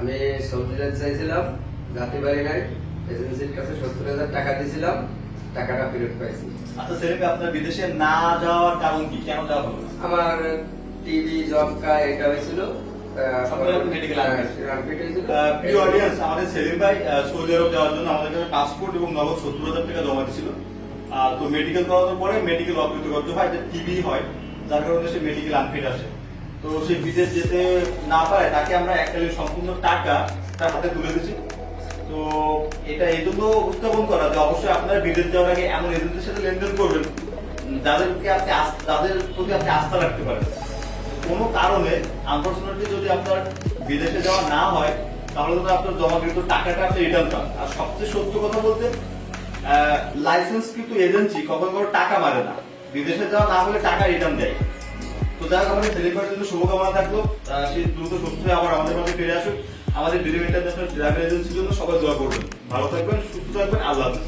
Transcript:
আমি যেতে চাইছিলাম যাতে পারি নাই এজেন্সির কাছে সত্তর হাজার টাকা দিয়েছিলাম টাকাটা ফেরত পাইছি। আচ্ছা ভাই আপনার বিদেশে না যাওয়ার কারণ কি? কেন যাওয়া হলো আমার টিভি জব কা এটা হয়েছিল। প্রিয় অডিয়েন্স আমাদের সেলিম ভাই সৌদি আরব যাওয়ার জন্য আমাদের কাছে পাসপোর্ট এবং নগদ সত্তর হাজার টাকা জমা দিয়েছিল তো মেডিকেল করানোর পরে মেডিকেল অকৃতকার্য হয় টিবি হয় যার কারণে সে মেডিকেল আনফিট আসে। তো সে বিদেশ যেতে না পারে, তাকে আমরা এককালীন সম্পূর্ণ টাকা তার হাতে তুলে দিচ্ছি তো এটা জন্য উত্থাপন করা যে অবশ্যই আপনারা বিদেশ যাওয়ার আগে এমন এজেন্টের সাথে লেনদেন করবেন, যাদেরকে আপনি যাদের প্রতি আপনি আস্থা রাখতে পারেন। কোনো কারণে আনফর্চুনেটলি যদি আপনার বিদেশে যাওয়া না হয়, তাহলে তো আপনার জমাকৃত টাকাটা আপনি রিটার্ন পান। আর সবচেয়ে সত্য কথা বলতে লাইসেন্স কিন্তু এজেন্সি কখনো কোনো টাকা মারে না। বিদেশে যাওয়া না হলে টাকা রিটার্ন দেয়। তো যাই হোক, আমাদের সেলিব্রেট জন্য শুভকামনা থাকল। সেই দ্রুত সুস্থ হয়ে আবার আমাদের মাঝে ফিরে আসুক। আমাদের ডিলিম ইন্টারন্যাশনাল ট্রাভেল এজেন্সির জন্য সবাই দোয়া করবেন। ভালো থাকবেন, সুস্থ থাকবেন, আল্লাহ হাফেজ।